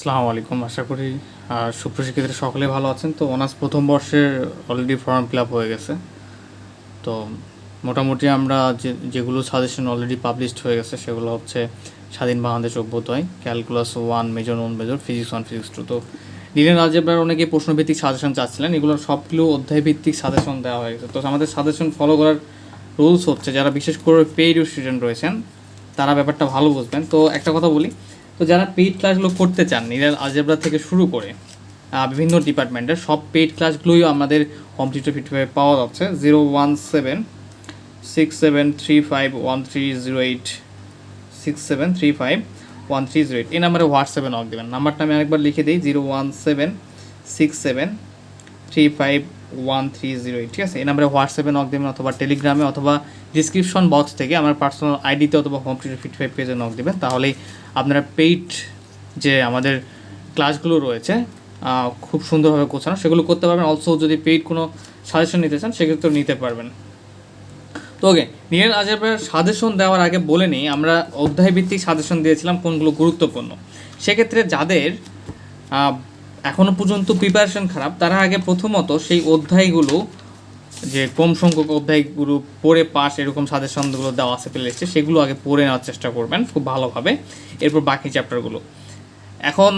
আসসালামু আলাইকুম। আশা করি সুপ্রশিক্ষিতরা সকলে ভালো আছেন। তো অনার্স প্রথম বর্ষের অলরেডি ফর্ম ফিল আপ হয়ে গেছে। তো মোটামুটি আমরা যে, যেগুলো সাজেশন অলরেডি পাবলিশড হয়ে গেছে, সেগুলো হচ্ছে স্বাধীন Bangladesh অভ্যুদয় calculus one major non major physics one physics two তো লিনিয়ার আলজেব্রার অনেকে প্রশ্নভিত্তিক সাজেশন চাচ্ছিলেন এগুলো সবগুলো অধ্যায় ভিত্তিক সাজেশন দেওয়া হয়ে গেছে। তো আমাদের সাজেশন ফলো করার রুলস হচ্ছে, যারা বিশেষ করে পেইড স্টুডেন্ট রয়েছেন, তারা ব্যাপারটা ভালো বুঝবেন। তো একটা কথা বলি তো যারা পেইড ক্লাসগুলো করতে চান নিরাল আলজেব্রা থেকে শুরু করে বিভিন্ন ডিপার্টমেন্টের সব পেইড ক্লাসগুলোই আমাদের কম্পিউটার ফিটভাবে পাওয়া যাচ্ছে। Zero one seven six seven three five one three zero eight six seven three five one three zero eight এই নাম্বারে হোয়াটসঅ্যাপে নক দেবেন। নাম্বারটা আমি আরেকবার লিখে দিই zero one seven six seven three five one three zero eight ঠিক আছে? এই নাম্বারে হোয়াটসঅ্যাপে নক দেবেন অথবা টেলিগ্রামে অথবা ডিসক্রিপশন বক্স থেকে আমার পার্সোনাল আইডিতে অথবা হোম কম্পিউটার ফিট ফাইভ পেজে নক দেবেন। তাহলেই আপনারা পেইড যে আমাদের ক্লাসগুলো রয়েছে খুব সুন্দরভাবে গোছানো, সেগুলো করতে পারবেন। অলসো যদি পেইড কোনো সাজেশন নিতে চান, সেক্ষেত্রেও নিতে পারবেন। তো ওকে নিয়ের আজেবের সাজেশন দেওয়ার আগে বলে নিই, আমরা অধ্যায় ভিত্তিক সাজেশন দিয়েছিলাম কোনগুলো গুরুত্বপূর্ণ। সেক্ষেত্রে যাদের আহ, এখনও পর্যন্ত প্রিপারেশন খারাপ। তারা আগে প্রথমত সেই অধ্যায়গুলো যে কম সংখ্যক অধ্যায়গুলো পড়ে পাস এরকম সাজেশনগুলো দেওয়া আছে প্লেলিস্টে সেগুলো আগে পড়ে নেওয়ার চেষ্টা করবেন খুব ভালোভাবে। এরপর বাকি চ্যাপ্টারগুলো এখন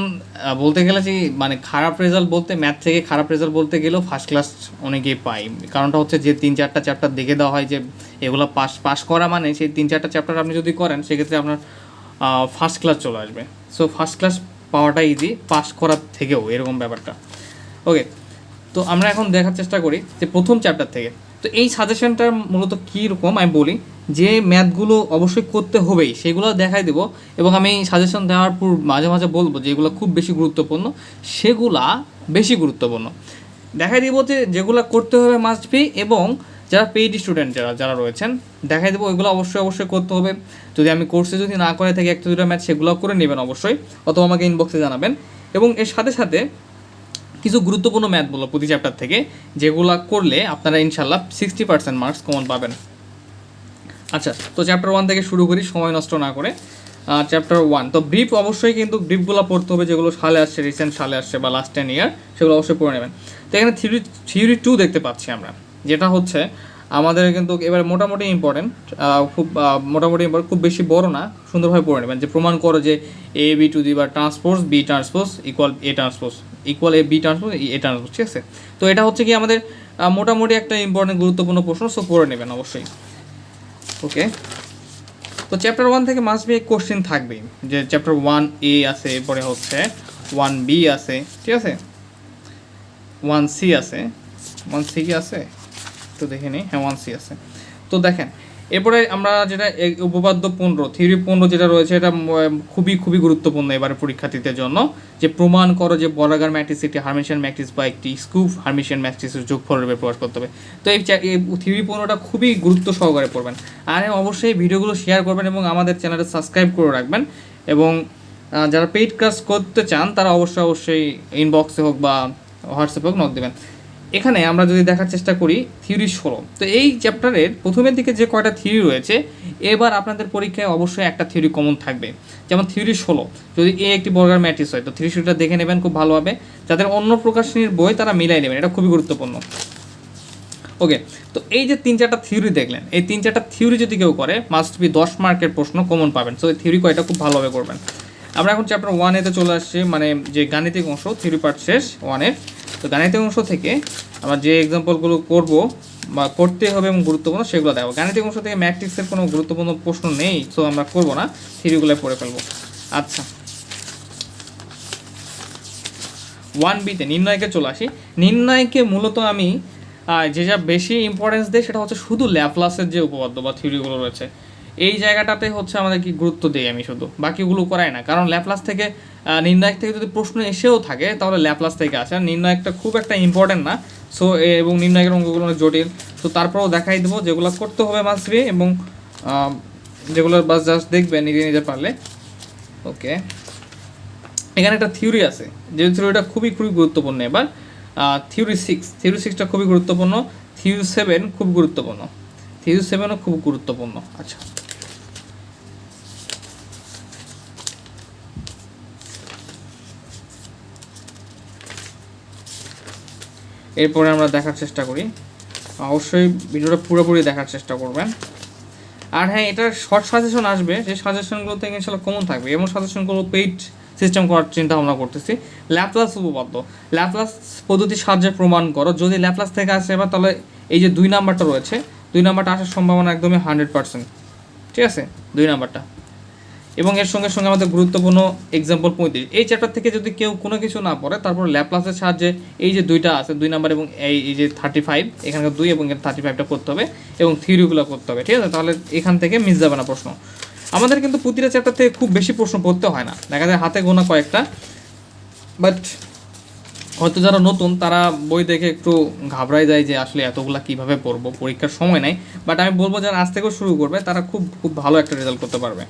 বলতে গেলে যে মানে খারাপ রেজাল্ট বলতে ম্যাথ থেকে খারাপ রেজাল্ট বলতে গেলেও ফার্স্ট ক্লাস অনেকেই পাই কারণটা হচ্ছে যে তিন চারটা চ্যাপ্টার দেখে দেওয়া হয় যে এগুলো পাস পাস করা মানে সেই তিন চারটা চ্যাপ্টার আপনি যদি করেন সেক্ষেত্রে আপনার ফার্স্ট ক্লাস চলে আসবে। সো ফার্স্ট ক্লাস পাওয়াটা ইজি পাস করার থেকেও এরকম ব্যাপারটা। ওকে তো আমরা এখন দেখার চেষ্টা করি যে প্রথম চ্যাপ্টার থেকে। তো এই সাজেশনটা মূলত কী রকম, আমি বলি যে ম্যাথগুলো অবশ্যই করতে হবেই, সেগুলো দেখাই দেবো এবং আমি সাজেশন দেওয়ার পর মাঝে মাঝে বলব যেগুলো খুব বেশি গুরুত্বপূর্ণ, সেগুলা বেশি গুরুত্বপূর্ণ। দেখাই দিব যে যেগুলো করতে হবে মাস্ট বি এবং যারা পেইড স্টুডেন্ট যারা যারা রয়েছেন, দেখাই দেবো, ওইগুলো অবশ্যই অবশ্যই করতে হবে। যদি আমি কোর্সে যদি না করে থাকি, একটা দুটো ম্যাথ সেগুলো করে নেবেন অবশ্যই, অথবা আমাকে ইনবক্সে জানাবেন। এবং এর সাথে সাথে কিছু গুরুত্বপূর্ণ ম্যাথ বলো প্রতি চ্যাপ্টার থেকে, যেগুলো করলে আপনারা ইনশাল্লাহ সিক্সটি পার্সেন্ট মার্কস কমন পাবেন। আচ্ছা তো চ্যাপ্টার ওয়ান থেকে শুরু করি, সময় নষ্ট না করে। চ্যাপ্টার ওয়ান তো ব্রিফ অবশ্যই কিন্তু ব্রিফগুলো পড়তে হবে, যেগুলো সালে আসছে রিসেন্ট সালে আসছে বা লাস্ট টেন ইয়ার সেগুলো অবশ্যই পড়ে নেবেন। তো এখানে থিওরি থিওরি টু দেখতে পাচ্ছি আমরা। যেটা হচ্ছে, আমাদের কিন্তু এবার মোটামুটি ইম্পর্টেন্ট খুব মোটামুটি ইম্পর্টেন্ট খুব বেশি বড় না, সুন্দরভাবে পড়ে নেবেন। যে প্রমাণ করো যে এ বি টু দি বা transpose B transpose equal A transpose equal A B transpose A transpose ঠিক আছে? তো এটা হচ্ছে কি আমাদের মোটামুটি একটা ইম্পর্টেন্ট গুরুত্বপূর্ণ প্রশ্ন সো পড়ে নেবেন অবশ্যই। ওকে তো চ্যাপ্টার ওয়ান থেকে মাস্ট বি কোশ্চেন থাকবেই, যে চ্যাপ্টার ওয়ান এ আছে, এরপরে হচ্ছে ওয়ান বি আছে, ঠিক আছে? ওয়ান সি আছে ওয়ান সি কি আছে? তো দেখে নিই হ্যাঁ ওয়ান সি আছে। তো দেখেন, এরপরে আমরা যেটা উপপাদ্য পনেরো থিওরি পনেরো যেটা রয়েছে, এটা খুবই খুবই গুরুত্বপূর্ণ এবারে পরীক্ষার্থীদের জন্য। যে প্রমাণ করো যে বর্গাকার ম্যাট্রিক্স একটি হারমিশিয়ান ম্যাট্রিক্স বা একটি স্কুপ হারমিশিয়ান ম্যাট্রিক্সের যোগফল রূপে প্রকাশ করতে হবে। তো এই থিওরি পনেরোটা খুবই গুরুত্ব সহকারে পড়বেন। আর অবশ্যই ভিডিওগুলো শেয়ার করবেন এবং আমাদের চ্যানেলটা সাবস্ক্রাইব করে রাখবেন। এবং যারা পেইড ক্লাস করতে চান, তারা অবশ্যই অবশ্যই ইনবক্সে হোক বা হোয়াটসঅ্যাপে হোক নক দেবেন। এখানে আমরা যদি দেখার চেষ্টা করি থিওরি ষোলো। তো এই চ্যাপ্টারের প্রথমের দিকে যে কয়টা থিওরি রয়েছে, এবার আপনাদের পরীক্ষায় অবশ্যই একটা থিওরি কমন থাকবে। যেমন থিওরি ষোলো, যদি এ একটি বর্গার ম্যাট্রিক্স হয়, তো থিওরি ষোলোটা দেখে নেবেন, খুব ভালোভাবে যাদের অন্য প্রকাশনীর বই, তারা মিলাই নেবেন, এটা খুবই গুরুত্বপূর্ণ। ওকে তো এই যে তিন চারটা থিওরি দেখলেন, এই তিন চারটা থিওরি যদি কেউ করে মাস্ট বি দশ মার্কের প্রশ্ন কমন পাবেন। সো এই থিওরি কয়টা খুব ভালোভাবে করবেন। আমরা এখন চ্যাপ্টার ওয়ানেতে চলে আসছি মানে যে গাণিতিক অংশ থিওরি পার্ট শেষ ওয়ানের তো গাণিতিক অংশ থেকে আমরা যে এক্সাম্পলগুলো করব বা করতে হবে এবং গুরুত্বপূর্ণ সেগুলো দেবো গাণিতিক অংশ থেকে ম্যাট্রিক্সের কোনো গুরুত্বপূর্ণ প্রশ্ন নেই সো আমরা করব না। থিওরিগুলো পড়ে ফেলব। আচ্ছা। ওয়ান বিতে নির্ণয়কে চলে আসি। নির্ণয়কে মূলত আমি যে যা বেশি ইম্পর্টেন্স দেয় সেটা হচ্ছে শুধু ল্যাপ্লাসের যে উপপাদ্য বা থিওরিগুলো রয়েছে। এই জায়গাটাতে হচ্ছে আমাদের কি গুরুত্ব দিই আমি শুধু। বাকিগুলো করাই না। কারণ ল্যাপ্লাস থেকে নির্ণায়ক থেকে যদি প্রশ্ন এসেও থাকে, তাহলে ল্যাপ্লাস থেকে আসে। আর নির্ণায়কটা খুব একটা ইম্পর্টেন্ট না। সো এবং নির্ণায়কের অঙ্কগুলো অনেক জটিল। তো তারপরেও দেখাই দেবো যেগুলো করতে হবে মাসবি এবং যেগুলো বাস জাস্ট দেখবে নিজে নিজে পারলে। ওকে এখানে একটা থিওরি আছে। যে থিওরিটা খুবই খুবই গুরুত্বপূর্ণ এবার। থিওরি সিক্স থিওরি সিক্সটা খুবই গুরুত্বপূর্ণ। থিওরি সেভেন খুব গুরুত্বপূর্ণ। থিওরি সেভেনও খুব গুরুত্বপূর্ণ। আচ্ছা। এরপরে আমরা দেখার চেষ্টা করি। অবশ্যই ভিডিওটা পুরোপুরি দেখার চেষ্টা করবেন। আর হ্যাঁ এটার শর্ট সাজেশন আসবে। যে সাজেশনগুলো থেকে ইনশাল্লাহ কমন থাকবে। এমন সাজেশনগুলো পেইড সিস্টেম করার চিন্তা ভাবনা করতেছি। ল্যাপলাস উপপাদ্য। ল্যাপলাস পদ্ধতির সাহায্যে প্রমাণ করো। যদি ল্যাপলাস থেকে আসে, এবার তাহলে এই যে দুই নাম্বারটা রয়েছে, দুই নাম্বারটা আসার সম্ভাবনা একদমই হান্ড্রেড পার্সেন্ট ঠিক আছে? দুই নাম্বারটা। এবং এর সঙ্গে সঙ্গে আমাদের গুরুত্বপূর্ণ এক্সাম্পল পঁয়ত্রিশ। এই চ্যাপ্টার থেকে যদি কেউ কোনো কিছু না পড়ে, তারপর ল্যাপলাসের সাহায্যে এই যে দুইটা আছে, দুই নাম্বার এবং এই এই যে থার্টি ফাইভ এখানকার দুই এবং থার্টি ফাইভটা করতে হবে এবং থিওরিগুলো করতে হবে, ঠিক আছে? তাহলে এখান থেকে মিস যাবে না প্রশ্ন। আমাদের কিন্তু প্রতিটা চ্যাপ্টার থেকে খুব বেশি প্রশ্ন পড়তে হয় না। দেখা যায় হাতে গোনা কয়েকটা বাট হয়তো যারা নতুন, তারা বই দেখে একটু ঘাবড়ায় যায় যে আসলে এতগুলা কীভাবে পড়ব, পরীক্ষার সময় নাই। বাট আমি বলব যারা আজ থেকেও শুরু করবে, তারা খুব খুব ভালো একটা রেজাল্ট করতে পারবে।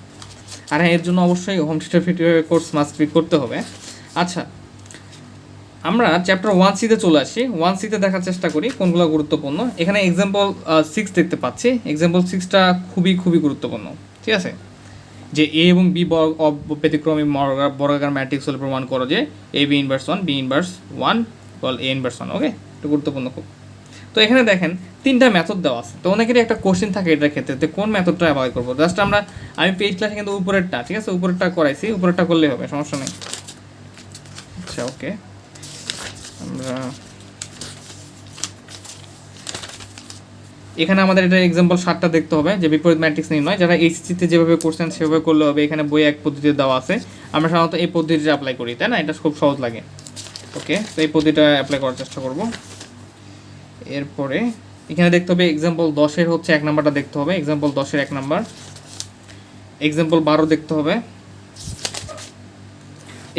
আর হ্যাঁ এর জন্য অবশ্যই home theatre teacher course must করতে হবে। আচ্ছা আমরা চ্যাপ্টার ওয়ান সিতে চলে আসি। ওয়ান সিতে দেখার চেষ্টা করি কোনগুলো গুরুত্বপূর্ণ। এখানে এক্সাম্পল সিক্স দেখতে পাচ্ছি। এক্সাম্পল সিক্সটা খুবই খুবই গুরুত্বপূর্ণ। ঠিক আছে? যে এ এবং বি ব্যতিক্রমী বর্গাকার ম্যাট্রিক্স হলে প্রমাণ করো যে A B inverse one B inverse one ball A inverse one okay এটা গুরুত্বপূর্ণ খুব। তো এখানে দেখেন, তিনটা মেথড দেওয়া আছে। তো অনেকেরই একটা কোশ্চেন থাকে এটার ক্ষেত্রে যে কোন মেথডটা অ্যাভয়েড করব? জাস্ট আমরা, আমি পেজ ক্লাসে কিন্তু উপরেরটা, ঠিক আছে? উপরেরটা করাইছি, উপরেরটা করলেই হবে, সমস্যা নেই। আচ্ছা ওকে আমরা এখানে আমাদের এটা এক্সাম্পল সাতটা দেখতে হবে, যে বিপরীত ম্যাট্রিক্স নির্ণয়। যারা এইচসিতে যেভাবে করছেন সেভাবে করলে হবে। এখানে বই এক পদ্ধতিতে দেওয়া আছে। আমরা সাধারণত এই পদ্ধতিটা অ্যাপ্লাই করি, তাই না? এটা খুব সহজ লাগে। ওকে তো এই পদ্ধতিটা অ্যাপ্লাই করার চেষ্টা করব। এরপরে এখানে দেখতে হবে এক্সাম্পল দশের হচ্ছে এক নাম্বারটা দেখতে হবে এক্সাম্পল দশের এক নাম্বার। এক্সাম্পল বারো দেখতে হবে।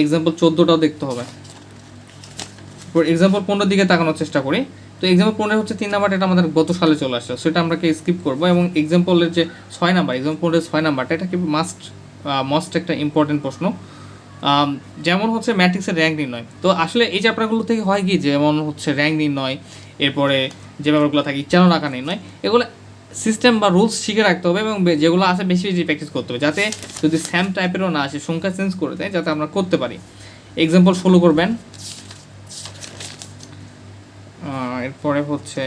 এক্সাম্পল চোদ্দোটাও দেখতে হবে। এক্সাম্পল পনেরোর দিকে তাকানোর চেষ্টা করি। তো এক্সাম্পল পনেরো হচ্ছে তিন নাম্বারটা এটা আমাদের গত সালে চলে আসছে, সেটা আমরা স্কিপ করব এবং এক্সাম্পলের যে ছয় নাম্বার এক্সাম্পল এক্সাম্পলের ছয় নাম্বারটা, এটা কি মাস্ট মাস্ট একটা ইম্পর্টেন্ট প্রশ্ন। যেমন হচ্ছে ম্যাট্রিক্সের র্যাঙ্ক নির্ণয়। তো আসলে এই চ্যাপ্টারগুলো থেকে হয় কি, যেমন হচ্ছে র্যাঙ্ক নির্ণয় এরপরে যে ব্যাপারগুলো থাকে ইচ্ছানো রাখা নির্ণয় এগুলো সিস্টেম বা রুলস শিখে রাখতে হবে এবং যেগুলো আছে বেশি বেশি প্র্যাকটিস করতে হবে। যাতে যদি স্যাম টাইপেরও না আসে, সংখ্যা চেঞ্জ করে দেয়, যাতে আমরা করতে পারি। এক্সাম্পল ফলো করবেন। এরপরে হচ্ছে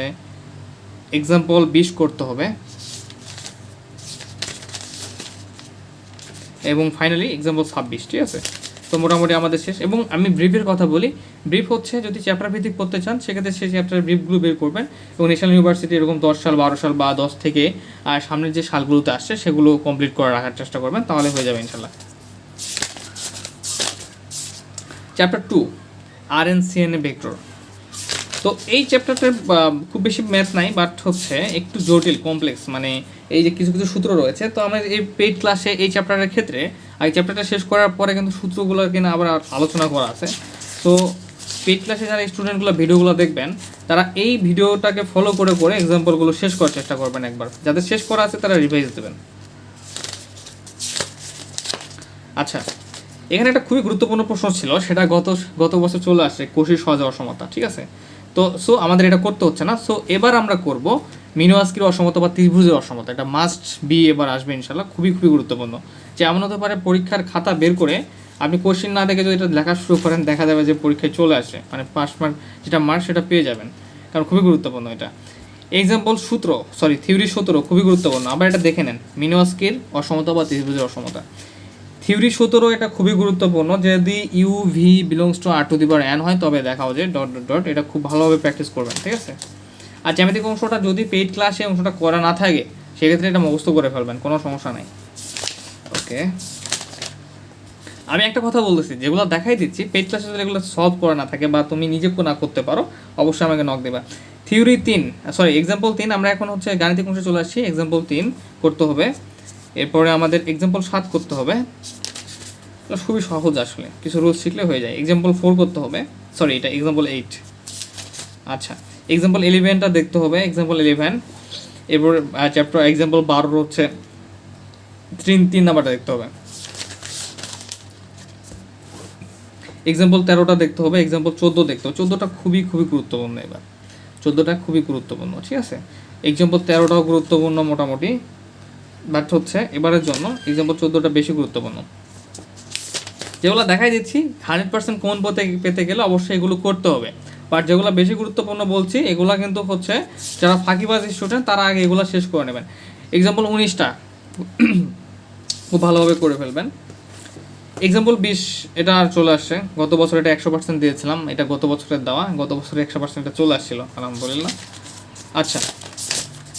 এক্সাম্পল বিশ করতে হবে। এবং ফাইনালি এক্সাম্পল ছাব্বিশ ঠিক আছে? তো মোটামুটি আমাদের শেষ। এবং আমি ব্রিফের কথা বলি, ব্রিফ হচ্ছে যদি চ্যাপ্টার ভিত্তিক পড়তে চান, সেক্ষেত্রে সেই চ্যাপ্টার ব্রিফগুলো বের করবেন। এবং ন্যাশনাল ইউনিভার্সিটি এরকম দশ সাল, বারো সাল বা দশ থেকে আর সামনের যে সালগুলোতে আসছে, সেগুলো কমপ্লিট করে রাখার চেষ্টা করবেন, তাহলে হয়ে যাবে ইনশাল্লাহ chapter two R N C N এ ভেক্টর তো এই চ্যাপ্টারটার খুব বেশি ম্যাথ নাই বাট হচ্ছে একটু জটিল কমপ্লেক্স মানে এই যে কিছু কিছু সূত্র রয়েছে, তো আমরা এই পেইড ক্লাসে এই চ্যাপ্টারের ক্ষেত্রে আর চ্যাপ্টারটা শেষ করার পরে কিন্তু সূত্রগুলো কিনা আবার আলোচনা করা আছে। তো পেইড ক্লাসে যারা স্টুডেন্টগুলো ভিডিওগুলো দেখবেন, তারা এই ভিডিওটাকে ফলো করে করে এক্সাম্পলগুলো শেষ করার চেষ্টা করবেন একবার। যাদের শেষ করা আছে, তারা রিভাইজ দেবেন। আচ্ছা এখানে একটা খুবই গুরুত্বপূর্ণ প্রশ্ন ছিল, সেটা গত গত বছর চলে আসছে কোশির সহজ অসমতা ঠিক আছে? তো সো আমাদের এটা করতে হচ্ছে না। সো এবার আমরা করব মিনোয়াস্কির অসমতা বা ত্রিভুজের অসমতা এটা মাস্ট বি এবার আসবে ইনশাল্লাহ খুবই খুবই গুরুত্বপূর্ণ। যে এমন হতে পারে পরীক্ষার খাতা বের করে আপনি কোশ্চেন না দেখে যদি এটা লেখা শুরু করেন, দেখা যাবে যে পরীক্ষায় চলে আসে মানে পাস মার্ক যেটা মার্ক সেটা পেয়ে যাবেন, কারণ খুবই গুরুত্বপূর্ণ এটা। এক্সাম্পল সূত্র সরি থিওরি সূত্র খুবই গুরুত্বপূর্ণ, আবার এটা দেখে নেন মিনোয়াস্কির অসমতা বা ত্রিভুজের অসমতা থিওরি সূত্র এটা খুবই গুরুত্বপূর্ণ, যদি U V belongs to R to the N হয়, তবে দেখাও যে ডট ডট ডট এটা খুব ভালোভাবে প্র্যাকটিস করবেন, ঠিক আছে? আর জ্যামিতিক অংশটা যদি পেইড ক্লাসে অংশটা করা না থাকে, সেক্ষেত্রে এটা মুখস্থ করে ফেলবেন, কোনো সমস্যা নেই। ওকে আমি একটা কথা বলতেছি, যেগুলো দেখাই দিচ্ছি পেইড ক্লাসে যদি এগুলো সলভ করা না থাকে বা তুমি নিজে না করতে পারো, অবশ্যই আমাকে নক দেবা। থিওরি তিন সরি এক্সাম্পল তিন, আমরা এখন হচ্ছে গাণিতিক অংশে চলে আসছি এক্সাম্পল তিন করতে হবে। এরপরে আমাদের এক্সাম্পল সাত করতে হবে। খুবই সহজ আসলে, কিছু রুলস শিখলে হয়ে যায়। এক্সাম্পল ফোর করতে হবে সরি এটা এক্সাম্পল এইট আচ্ছা এক্সাম্পল ইলেভেনটা দেখতে হবে এক্সাম্পল ইলেভেন এরপর চ্যাপ্টার এক্সাম্পল বারোর হচ্ছে তিন তিন নাম্বারটা দেখতে হবে। এক্সাম্পল তেরোটা দেখতে হবে এক্সাম্পল চোদ্দ দেখতে হবে। চোদ্দোটা খুবই খুবই গুরুত্বপূর্ণ এবার। চোদ্দোটা খুবই গুরুত্বপূর্ণ, ঠিক আছে? এক্সাম্পল তেরোটাও গুরুত্বপূর্ণ মোটামুটি বাট হচ্ছে এবারের জন্য এক্সাম্পল চোদ্দোটা বেশি গুরুত্বপূর্ণ। যেগুলো দেখাই দিচ্ছি হান্ড্রেড পার্সেন্ট কোন পথে পেতে গেলে অবশ্যই এগুলো করতে হবে। বাট যেগুলো বেশি গুরুত্বপূর্ণ বলছি, এগুলো কিন্তু হচ্ছে যারা ফাঁকিবাজ স্টুডেন্ট তারা আগে এগুলো শেষ করে নেবেন। এক্সাম্পল উনিশটা। খুব ভালোভাবে করে ফেলবেন। এক্সাম্পল বিশ, এটা আর চলে আসছে। গত বছর এটা একশো পার্সেন্ট দিয়েছিলাম। এটা গত বছরের দেওয়া। গত বছরে একশো পার্সেন্ট এটা চলে আসছিল। আলহামদুলিল্লাহ। আচ্ছা।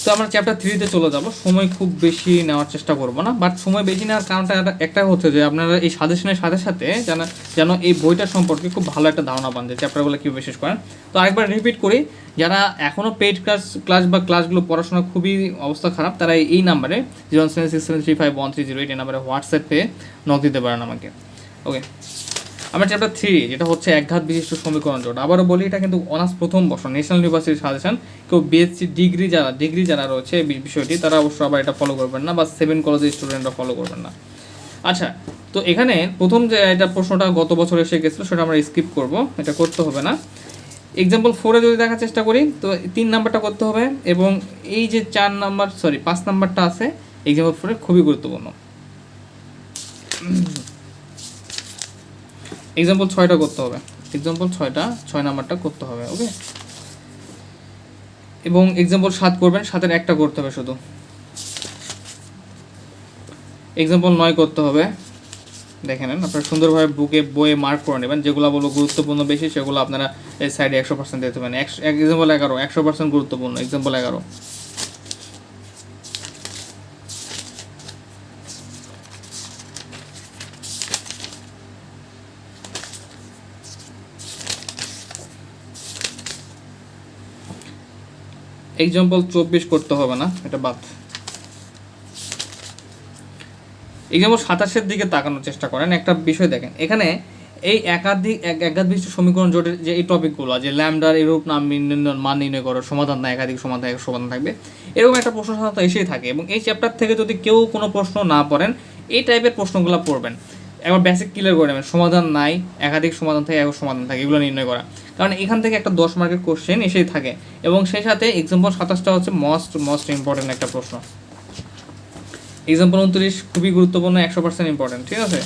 তো আমরা চ্যাপ্টার থ্রিতে চলে যাব। সময় খুব বেশি নেওয়ার চেষ্টা করব না বাট সময় বেশি নেওয়ার কারণটা একটা- হচ্ছে যে আপনারা এই সাজেশনের সাথে সাথে যেন যেন এই বইটা সম্পর্কে খুব ভালো একটা ধারণা পান যে চ্যাপ্টারগুলো কীভাবে শেষ করেন। তো আরেকবার রিপিট করি, যারা এখনও পেইড ক্লাস ক্লাস বা ক্লাসগুলো পড়াশোনা খুবই অবস্থা খারাপ, তারা এই নাম্বারে zero seven six seven three five one three zero eight এই নাম্বারে হোয়াটসঅ্যাপে নক দিতে পারেন আমাকে। ওকে আমরা চ্যাপ্টার থ্রি যেটা হচ্ছে একঘাত বিশিষ্ট সমীকরণ জোট। আবারও বলি, এটা কিন্তু অনার্স প্রথম বর্ষ ন্যাশনাল ইউনিভার্সিটির সাজেশন কেউ বিএসসি ডিগ্রি যারা ডিগ্রি যারা রয়েছে বিষয়টি, তারা অবশ্যই আবার এটা ফলো করবেন না বা সেভেন কলেজের স্টুডেন্টরা ফলো করবেন না। আচ্ছা তো এখানে প্রথম যে এটা প্রশ্নটা গত বছর এসে গেছিল, সেটা আমরা স্কিপ করব। এটা করতে হবে না। এক্সাম্পল ফোরে যদি দেখার চেষ্টা করি, তো তিন নাম্বারটা করতে হবে এবং এই যে চার নাম্বার সরি পাঁচ নাম্বারটা আছে এক্সাম্পল ফোরে খুবই গুরুত্বপূর্ণ। এক্সাম্পল ছয়টা করতে হবে। এক্সাম্পল ছয়টা, ছয় নাম্বারটা করতে হবে ওকে এবং এক্সাম্পল সাত করবেন, সাতের একটা করতে হবে শুধু। এক্সাম্পল নয় করতে হবে। দেখে নেন, আপনারা সুন্দরভাবে বুকে বইয়ে মার্ক করে নেবেন, যেগুলো বলব গুরুত্বপূর্ণ বেশি, সেগুলো আপনারা এই সাইডে একশো পার্সেন্ট দিতে পারেন। একশো এক্সাম্পল এগারো, একশো পার্সেন্ট গুরুত্বপূর্ণ এক্সাম্পল এগারো। এক্সাম্পল চব্বিশ করতে হবে না, এটা বাদ। এক্সাম্পল সাতাশের দিকে তাকানোর চেষ্টা করেন, একটা বিষয় দেখেন। এখানে এই একাধিক, এক একাধিক সমীকরণ জোটের যে এই টপিকগুলো, যে ল্যামডার এরূপ, নাম নির্ণয়, মান নির্ণয় করো, সমাধান না একাধিক সমাধান সমাধান থাকবে। এরকম একটা প্রশ্ন সাধারণত এসেই থাকে এবং এই চ্যাপ্টার থেকে যদি কেউ কোনো প্রশ্ন না পড়েন, এই টাইপের প্রশ্নগুলো পড়বেন। একবার বেসিক ক্লিয়ার করে নেবেন। সমাধান নাই, একাধিক সমাধান থাকে এক সমাধান থাকে, এগুলো নির্ণয় করা। কারণ এখান থেকে একটা দশ মার্কের কোশ্চেন এসেই থাকে। এবং সেই সাথে এক্সাম্পল সাতাশটা হচ্ছে মোস্ট মোস্ট ইম্পর্টেন্ট একটা প্রশ্ন। এক্সাম্পল উনত্রিশ, খুবই গুরুত্বপূর্ণ, একশো পার্সেন্ট ইম্পর্টেন্ট ঠিক আছে?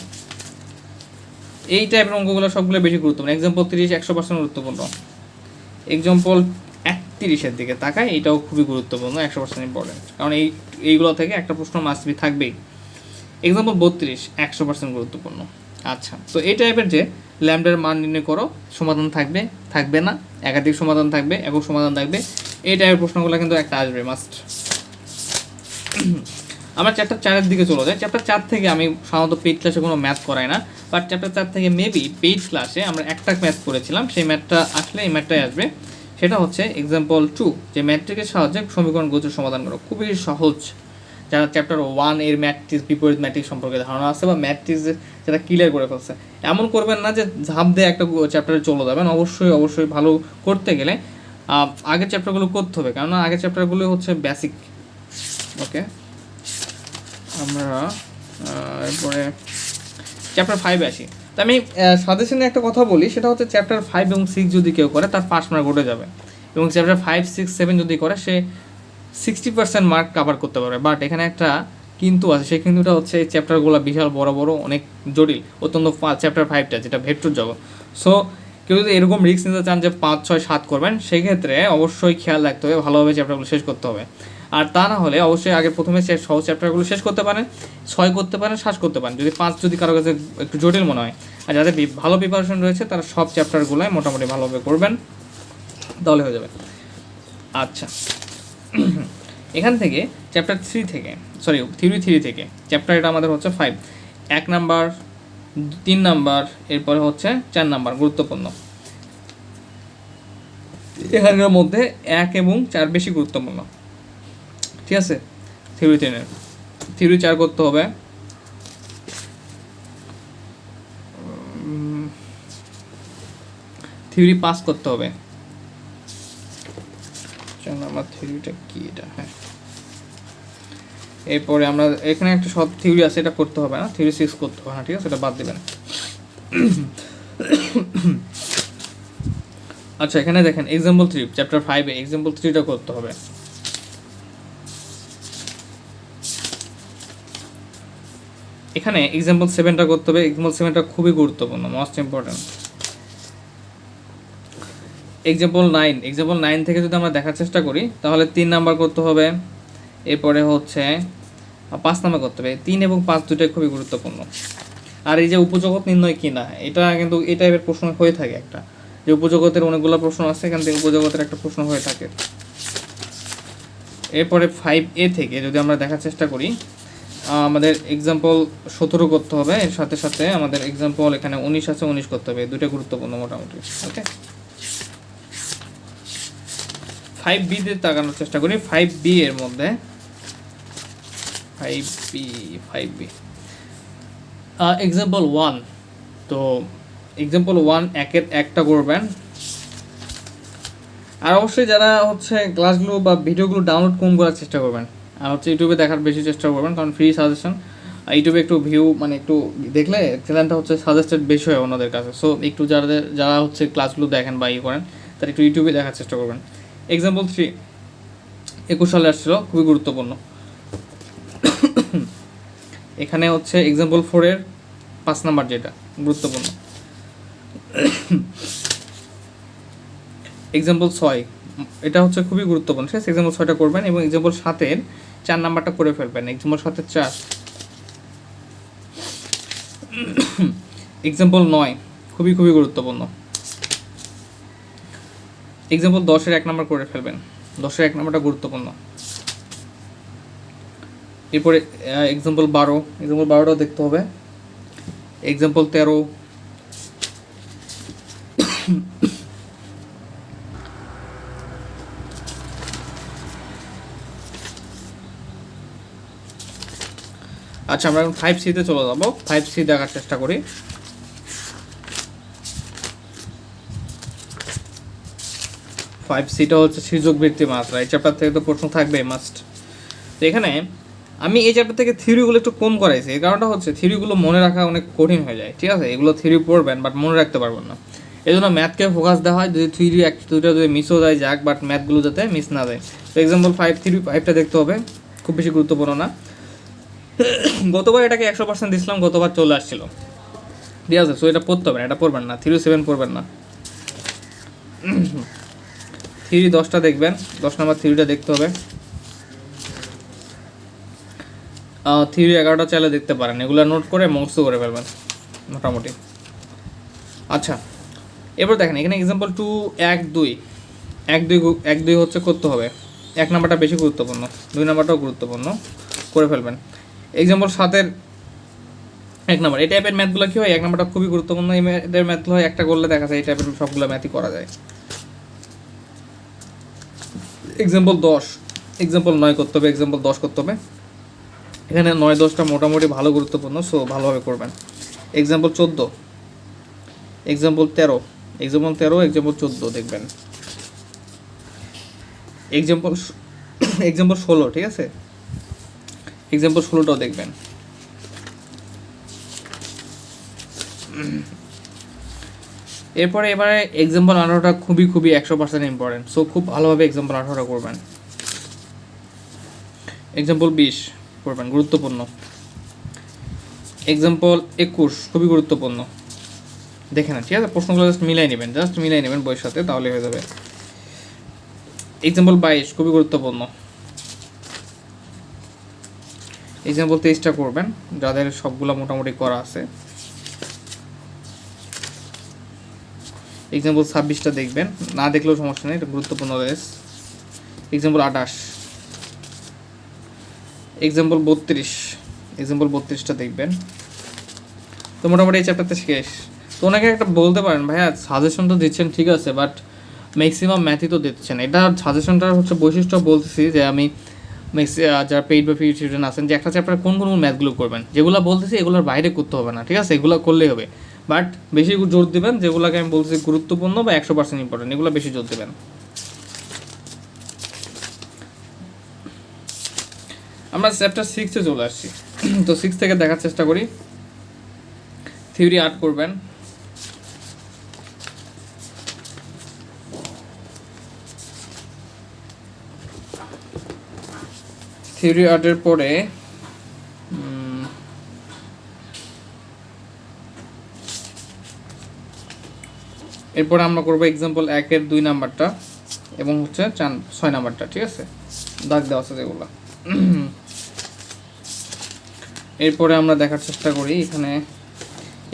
এই টাইপের অঙ্কগুলো সবগুলো বেশি গুরুত্বপূর্ণ। এক্সাম্পল তিরিশ, একশো পার্সেন্ট গুরুত্বপূর্ণ। এক্সাম্পল একত্রিশের দিকে তাকায়, এটাও খুবই গুরুত্বপূর্ণ, একশো পার্সেন্ট ইম্পর্টেন্ট কারণ এই, এইগুলো থেকে একটা প্রশ্ন মাস্ট বি থাকবেই। এক্সাম্পল বত্রিশ, একশো পার্সেন্ট গুরুত্বপূর্ণ। আচ্ছা তো এই টাইপের যে ল্যামডার মান নির্ণয় করো, সমাধান থাকবে থাকবে না, একাধিক সমাধান থাকবে, একক সমাধান থাকবে, এই টাইপের প্রশ্নগুলো কিন্তু একটা আসবে মাস্ট আমরা চ্যাপ্টার চারের দিকে চলে যাই। চ্যাপ্টার চার থেকে আমি সাধারণত পেইড ক্লাসে কোনো ম্যাথ করাই না বাট চ্যাপ্টার চার থেকে মেবি পেইড ক্লাসে আমরা একটা ম্যাথ করেছিলাম, সেই ম্যাথটা আসলে এই ম্যাথটাই আসবে। সেটা হচ্ছে এক্সাম্পল টু যে ম্যাট্রিকের সাহায্যে সমীকরণ গোচর সমাধান করো। খুবই সহজ। যারা চ্যাপ্টার ওয়ানের ম্যাট্রিক্স বিপরীত ম্যাট্রিক্স সম্পর্কে ধারণা আছে বা ম্যাট্রিক্স যেটা ক্লিয়ার করে ফেলছে। এমন করবেন না যে ঝাঁপ দিয়ে একটা চ্যাপ্টারে চলে যাবেন। অবশ্যই অবশ্যই ভালো করতে গেলে আগের চ্যাপ্টারগুলো করতে হবে। কেননা আগের চ্যাপ্টারগুলো হচ্ছে বেসিক ওকে আমরা এরপরে চ্যাপ্টার ফাইভে আসি। তো আমি সাজেশনে একটা কথা বলি, সেটা হচ্ছে চ্যাপ্টার ফাইভ এবং সিক্স যদি কেউ করে, তার পাস মার্ক উঠে যাবে। এবং চ্যাপ্টার ফাইভ সিক্স সেভেন যদি করে, সে সিক্সটি পার্সেন্ট মার্ক কাভার করতে পারবে। বাট এখানে একটা কিন্তু আছে, সেই কিন্তুটা হচ্ছে এই চ্যাপ্টারগুলো বিশাল বড় বড়, অনেক জটিল, অত্যন্ত চ্যাপ্টার ফাইভটা যেটা ভেক্টর জগৎ। সো কেউ যদি এরকম রিস্ক নিতে চান যে পাঁচ, ছয়, সাত করবেন সেই ক্ষেত্রে অবশ্যই খেয়াল রাখতে হবে, ভালোভাবে চ্যাপ্টারগুলো শেষ করতে হবে। আর তা না হলে অবশ্যই আগে প্রথমে সে সহজ চ্যাপ্টারগুলো শেষ করতে পারেন, ছয় করতে পারেন শ্বাস করতে পারেন। যদি পাঁচ যদি কারও কাছে একটু জটিল মনে হয়, আর যাদের ভালো প্রিপারেশন রয়েছে, তারা সব চ্যাপ্টারগুলোই মোটামুটি ভালোভাবে করবেন, তাহলে হয়ে যাবে। আচ্ছা। এখান থেকে চ্যাপ্টার থ্রি থেকে সরি থিওরি থ্রি থেকে চ্যাপ্টার এটা আমাদের হচ্ছে ফাইভ এক নাম্বার, তিন নাম্বার, এরপরে হচ্ছে চার নাম্বার, গুরুত্বপূর্ণ। এখানের মধ্যে এক এবং চার বেশি গুরুত্বপূর্ণ। ঠিক আছে? থিওরি তিনের থিওরি চার করতে হবে। থিওরি পাস করতে হবে। চার নাম্বার থিওরিটা কি এটা? হ্যাঁ। এরপরে আমরা, এখানে একটা সব থিওরি আছে, এটা করতে হবে না। থিওরি সিক্স করতে হবে না, ঠিক আছে? এটা বাদ দেবেন। আচ্ছা এখানে দেখেন এক্সাম্পল থ্রি চ্যাপ্টার ফাইভে এক্সাম্পল থ্রিটা করতে হবে। এখানে এক্সাম্পল সেভেনটা করতে হবে। এক্সাম্পল সেভেনটা খুবই গুরুত্বপূর্ণ most important example nine example nine থেকে যদি আমরা দেখার চেষ্টা করি, তাহলে তিন নাম্বার করতে হবে। এরপরে হচ্ছে পাঁচ নাম্বার করতে হবে। তিন এবং পাঁচ দুটাই খুবই গুরুত্বপূর্ণ। আর এই যে উপজগৎ নির্ণয় কি না, এটা কিন্তু এই টাইপের প্রশ্ন হয়ে থাকে একটা। যে উপজগতের অনেকগুলো প্রশ্ন আছে, এখান থেকে উপজগতের একটা প্রশ্ন হয়ে থাকে। এরপরে ফাইভ এ থেকে যদি আমরা দেখার চেষ্টা করি আমাদের এক্সাম্পল সতেরো করতে হবে। এর সাথে সাথে আমাদের এক্সাম্পল এখানে উনিশ আছে, উনিশ করতে হবে। দুটো গুরুত্বপূর্ণ মোটামুটি। ওকে ফাইভ বিতে তাকানোর চেষ্টা করি ফাইভ বি এর মধ্যে। Five B five B example one তো এক্সাম্পল ওয়ান একের একটা করবেন। আর অবশ্যই যারা হচ্ছে ক্লাসগুলো বা ভিডিওগুলো ডাউনলোড কম করার চেষ্টা করবেন, আর হচ্ছে ইউটিউবে দেখার বেশি চেষ্টা করবেন, কারণ ফ্রি সাজেশন ইউটিউবে একটু ভিউ মানে একটু দেখলে চ্যানেলটা হচ্ছে সাজেস্টেড বেশি হয় অন্যদের কাছে। সো একটু যাদের যারা হচ্ছে ক্লাসগুলো দেখেন বা ইয়ে করেন, তারা একটু ইউটিউবে দেখার চেষ্টা করবেন। এক্সাম্পল থ্রি একুশ সালে আসছিল, খুবই গুরুত্বপূর্ণ। এখানে হচ্ছে এক্সাম্পল ফোরের পাঁচ নাম্বার যেটা, গুরুত্বপূর্ণ। এক্সাম্পল ছয়, এটা হচ্ছে খুবই গুরুত্বপূর্ণ, ঠিক আছে? এক্সাম্পল ছয়টা করবেন এবং এক্সাম্পল সাতের চার নাম্বারটা করে ফেলবেন। এক্সাম্পল সাতের চার। এক্সাম্পল নয়, খুবই খুবই গুরুত্বপূর্ণ। এক্সাম্পল দশের এক নাম্বার করে ফেলবেন। দশের এক নাম্বারটা গুরুত্বপূর্ণ। এরপরে এক্সাম্পল বারো। এক্সাম্পল বারোটাও দেখতে হবে। এক্সাম্পল তেরো। আচ্ছা আমরা এখন ফাইভ সিতে চলে যাব। ফাইভ সি দেখার চেষ্টা করি। ফাইভ সিটা হচ্ছে সুযোগ বৃত্তি মাত্রা। এই চ্যাপ্টার থেকে তো প্রশ্ন থাকবে মাস্ট তো এখানে আমি এই চ্যাপ্টার থেকে থিওরিগুলো একটু কম করাইছি। এই কারণটা হচ্ছে থিওরিগুলো মনে রাখা অনেক কঠিন হয়ে যায়, ঠিক আছে? এগুলো থিওরি পড়বেন বাট মনে রাখতে পারবেন না। এই জন্য ম্যাথকে ফোকাস দেওয়া হয়, যদি থিওরি এক দুটো যদি মিসও যায়, যাক বাট ম্যাথগুলো যাতে মিস না যায় তো এক্সাম্পল ফাইভ থ্রি ফাইভটা দেখতে হবে, খুব বেশি গুরুত্বপূর্ণ না। গতবার এটাকে একশো পার্সেন্ট দিছিলাম, গতবার চলে আসছিল। ঠিক আছে? সো এটা পড়তে হবে না, এটা পড়বেন না থ্রি সেভেন পড়বেন না। থ্রি দশটা দেখবেন, দশ নম্বর থ্রিটা দেখতে হবে। থ্রি এগারোটা চাইলে দেখতে পারেন, এগুলো নোট করে মুখস্থ করে ফেলবেন, মোটামুটি। আচ্ছা এবার দেখেন, এখানে এক্সাম্পল টু এক, দুই। এক দুই এক, দুই হচ্ছে করতে হবে। এক নাম্বারটা বেশি গুরুত্বপূর্ণ, দুই নাম্বারটাও গুরুত্বপূর্ণ, করে ফেলবেন। এক্সাম্পল সাতের এক নাম্বার, এই টাইপের ম্যাথগুলো কী হয়? এক নাম্বারটা খুবই গুরুত্বপূর্ণ, এই ম্যাথের ম্যাথগুলো হয়, একটা করলে দেখা যায় এই টাইপের সবগুলো ম্যাথই করা যায়। এক্সাম্পল দশ। এক্সাম্পল নয় করতে হবে এক্সাম্পল দশ করতে হবে। এখানে নয়, দশটা মোটামুটি ভালো গুরুত্বপূর্ণ সো ভালোভাবে করবেন। এক্সাম্পল চোদ্দ। এক্সাম্পল তেরো। এক্সাম্পল তেরো এক্সাম্পল চোদ্দ দেখবেন। এক্সাম্পল এক্সাম্পল ষোলো, ঠিক আছে? এক্সাম্পল ষোলোটাও দেখবেন। এরপরে এবারে এক্সাম্পল আঠারোটা খুবই খুবই একশো পার্সেন্ট ইম্পর্টেন্ট সো খুব ভালোভাবে এক্সাম্পল আঠারোটা করবেন। এক্সাম্পল বিশ করবেন, গুরুত্বপূর্ণ। এক্সাম্পল একুশ, খুবই গুরুত্বপূর্ণ। দেখে না ঠিক আছে? প্রশ্নগুলো জাস্ট মিলাই নেবেন জাস্ট মিলাই নেবেন বইয়ের সাথে, তাহলে হয়ে যাবে। এক্সাম্পল বাইশ, খুবই গুরুত্বপূর্ণ। এক্সাম্পল তেইশটা করবেন, যাদের সবগুলো মোটামুটি করা আছে। এক্সাম্পল ছাব্বিশটা দেখবেন। না দেখলেও সমস্যা নেই, এটা গুরুত্বপূর্ণ রেস। এক্সাম্পল আঠাশ। এক্সাম্পল বত্রিশ। এক্সাম্পল বত্রিশটা দেখবেন। তো মোটামুটি এই চ্যাপ্টারতে শেষ। তো ওনাকে একটা বলতে পারেন, ভাইয়া সাজেশন তো দিচ্ছেন, ঠিক আছে বাট ম্যাক্সিমাম ম্যাথই তো দিচ্ছেন। এটা সাজেশনটার হচ্ছে বৈশিষ্ট্য বলতেছি যে আমি ম্যাক্সি যারা পেইড বা ফ্রি স্টুডেন্ট আছেন, যে একটা চ্যাপ্টার কোন কোন ম্যাথগুলো করবেন। যেগুলো বলতেছি, এগুলোর বাইরে করতে হবে না, ঠিক আছে? এগুলো করলেই হবে। বাট বেশি জোর দিবেন যেগুলোকে আমি বলছি গুরুত্বপূর্ণ বা একশো পার্সেন্ট ইম্পর্টেন্ট এগুলো বেশি জোর দেবেন। আমরা চ্যাপ্টার সিক্সে চলে আসছি। তো সিক্স থেকে দেখার চেষ্টা করি। থিওরি আর্ট করবেন। থিওরি আর্টের পরে এরপরে আমরা করব এক্সাম্পল একের দুই নাম্বারটা এবং হচ্ছে চান ছয় নাম্বারটা, ঠিক আছে? দাগ দেওয়া আছে যেগুলো। এরপরে আমরা দেখার চেষ্টা করি এখানে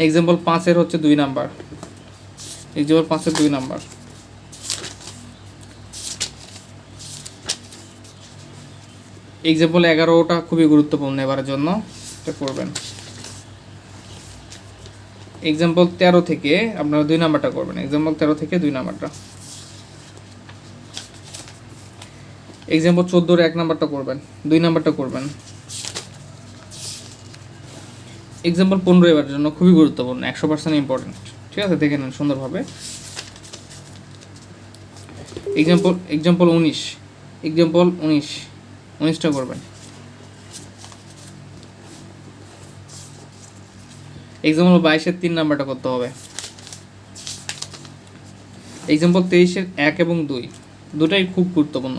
এক্সাম্পল পাঁচের হচ্ছে দুই নাম্বার। এক্সাম্পল পাঁচের দুই নাম্বার। এক্সাম্পল এগারোটা খুবই গুরুত্বপূর্ণ এবারের জন্য। এটা করবেন। এক্সাম্পল তেরো থেকে আপনারা দুই নাম্বারটা করবেন। এক্সাম্পল তেরো থেকে দুই নাম্বারটা। এক্সাম্পল চোদ্দোর এক নাম্বারটা করবেন, দুই নাম্বারটা করবেন। এক্সাম্পল পনেরো এবার জন্য খুবই গুরুত্বপূর্ণ, একশো পার্সেন্ট ইম্পর্টেন্ট ঠিক আছে? দেখে নেন সুন্দরভাবে। এক্সাম্পল এক্সাম্পল উনিশ এক্সাম্পল উনিশ, উনিশটা করবেন। এক্সাম্পল বাইশের তিন নাম্বারটা করতে হবে। এক্সাম্পল তেইশের এক এবং দুই। দুটাই খুব গুরুত্বপূর্ণ।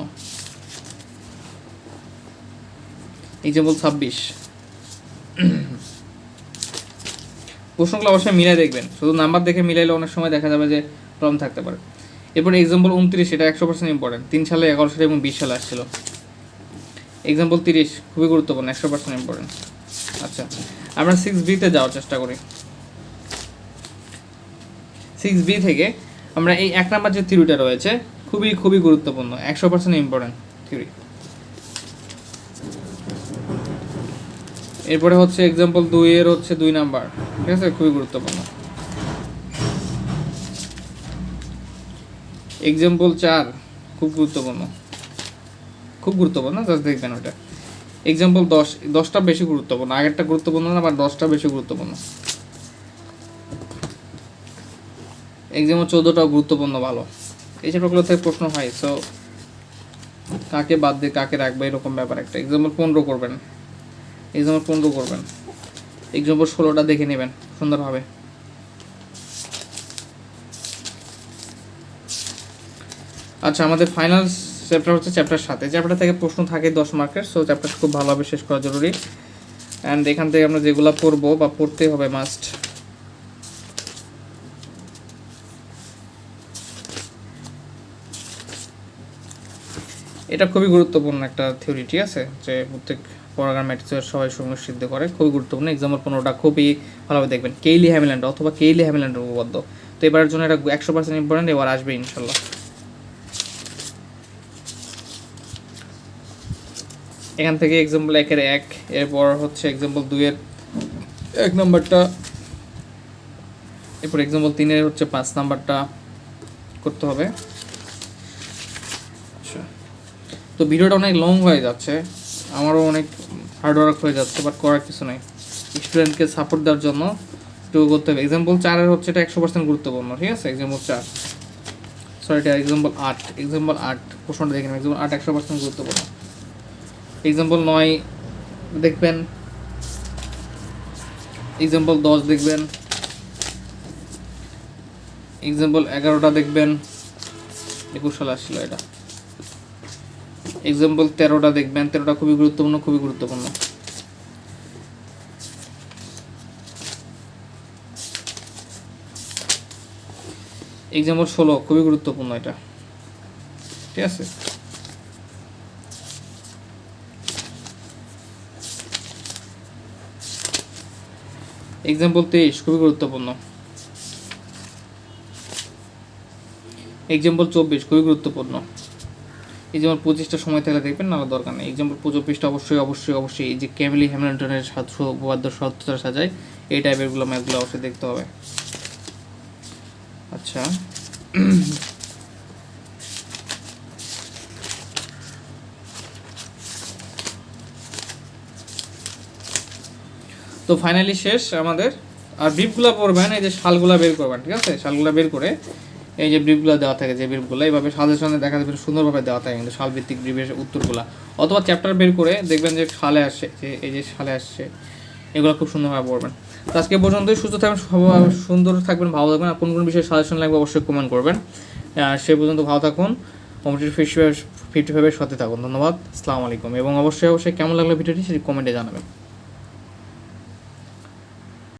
এক্সাম্পল ছাব্বিশ। প্রশ্নগুলো অবশ্যই মিলাই দেখবেন। শুধু নাম্বার দেখে মিলাইলে অনেক সময় দেখা যাবে যে প্রবলেম থাকতে পারে। এরপর এক্সাম্পল উনত্রিশ, এটা একশো পার্সেন্ট ইম্পর্টেন্ট তিন সালে এগারো সালে এবং বিশ সালে আসছিল। এক্সাম্পল তিরিশ, খুবই গুরুত্বপূর্ণ, একশো পার্সেন্ট ইম্পর্টেন্ট আচ্ছা আমরা সিক্স বিতে যাওয়ার চেষ্টা করি। সিক্স বি থেকে আমরা এই এক নাম্বার যে থিওরিটা রয়েছে, খুবই খুবই গুরুত্বপূর্ণ, একশো পার্সেন্ট ইম্পর্টেন্ট থিওরি এরপরে হচ্ছে এক্সাম্পল দুই এর হচ্ছে দুই নাম্বার, ঠিক আছে? খুবই গুরুত্বপূর্ণ। এক্সাম্পল চার, খুব গুরুত্বপূর্ণ। খুব গুরুত্বপূর্ণ জাস্ট দেখবেন ওটা। এক্সাম্পল দশ, দশটা বেশি গুরুত্বপূর্ণ, আগেরটা গুরুত্বপূর্ণ না বা দশটা বেশি গুরুত্বপূর্ণ। এক্সাম্পল চোদ্দোটাও গুরুত্বপূর্ণ, ভালো। এই চ্যাপ্টারগুলো থেকে প্রশ্ন হয় সো কাকে বাদ দিয়ে কাকে রাখবে, এরকম ব্যাপার একটা। এক্সাম্পল পনেরো করবেন। এক্সাম্পল পনেরো করবেন। এক্সাম্পল ষোলোটা দেখে নেবেন, সুন্দরভাবে। আচ্ছা আমাদের ফাইনাল চ্যাপ্টার হচ্ছে চ্যাপ্টার সাথে চ্যাপ্টার থেকে প্রশ্ন থাকে দশ মার্কের সো চ্যাপ্টার খুব ভালোভাবে শেষ করা জরুরি। অ্যান্ড এখান থেকে আমরা যেগুলো পড়ব বা পড়তে হবে মাস্ট এটা খুবই গুরুত্বপূর্ণ একটা থিওরি ঠিক আছে? যে প্রত্যেক পরাগার ম্যাট্রিক্সের সবাই সময় সিদ্ধ করে, খুবই গুরুত্বপূর্ণ। এক্সাম্পল পনেরোটা খুবই ভালোভাবে দেখবেন। কেইলি হ্যামিল্যান্ড অথবা কেইলি হ্যামিল্যান্ডের উপপাদ্য। তো এবারের জন্য এটা একশো পার্সেন্ট ইম্পর্টেন্ট এবার আসবে ইনশাল্লাহ। এখান থেকে এক্সাম্পল একের এক, এরপর হচ্ছে এক্সাম্পল দুইয়ের এক নাম্বারটা এরপর এক্সাম্পল তিনের হচ্ছে পাঁচ নাম্বারটা করতে হবে। আচ্ছা। তো ভিডিওটা অনেক লং হয়ে যাচ্ছে, আমারও অনেক হার্ডওয়ার্ক হয়ে যাচ্ছে বাট করার কিছু নেই। স্টুডেন্টকে সাপোর্ট দেওয়ার জন্য একটু করতে হবে। এক্সাম্পল চারের হচ্ছে এটা একশো পার্সেন্ট গুরুত্বপূর্ণ, ঠিক আছে? এক্সাম্পল চার। সরি এটা এক্সাম্পল আট। এক্সাম্পল আট, প্রশ্নটা দেখে নেবেন এক্সাম্পল আট একশো পার্সেন্ট গুরুত্বপূর্ণ। এক্সাম্পল নয়, দেখবেন। এক্সাম্পল দশ দেখবেন। এক্সাম্পল এগারোটা দেখবেন। একুশ সালে আসছিল এটা। এক্সাম্পল তেরোটা দেখবেন। তেরোটা খুবই গুরুত্বপূর্ণ খুবই গুরুত্বপূর্ণ। এক্সাম্পল ষোলো, খুবই গুরুত্বপূর্ণ এটা। ঠিক আছে? এক্সাম্পল তেইশ, খুবই গুরুত্বপূর্ণ। এক্সাম্পল চব্বিশ, খুবই গুরুত্বপূর্ণ। এই যেমন পঁচিশটা সময় থাকলে দেখবেন না দরকার নেই। এক্সাম্পল চব্বিশটা অবশ্যই অবশ্যই অবশ্যই এই যে ক্যামিলি হ্যামিল্টনের ছাত্র উপবাদ্য সত্যতা সাজায়, এই টাইপেরগুলো ম্যাথগুলো অবশ্যই দেখতে হবে। আচ্ছা। তো ফাইনালি শেষ আমাদের। আর ব্রিফগুলো পড়বেন এই যে শালগুলো বের করবেন, ঠিক আছে? শালগুলা বের করে এই যে ব্রিফগুলো দেওয়া থাকে, যে ব্রিফগুলো এইভাবে সাজেশনে দেখা যাবে সুন্দরভাবে দেওয়া থাকে কিন্তু শাল ভিত্তিক ব্রিফের উত্তরগুলো। অথবা চ্যাপ্টার বের করে দেখবেন যে শালে আসছে, যে এই যে শালে আসছে, এগুলো খুব সুন্দরভাবে পড়বেন তো আজকে পর্যন্তই, সুস্থ থাকবেন সুন্দর থাকবেন, ভালো থাকবেন। আর কোন কোন বিষয়ে সাজেশন লাগবে অবশ্যই কমেন্ট করবেন। সে পর্যন্ত ভালো থাকুন কমিটির ফিফটি ফাইভের সাথে থাকুন। ধন্যবাদ, আসসালামু আলাইকুম। এবং অবশ্যই অবশ্যই কেমন লাগল ভিডিওটি, সেটি কমেন্টে জানাবেন।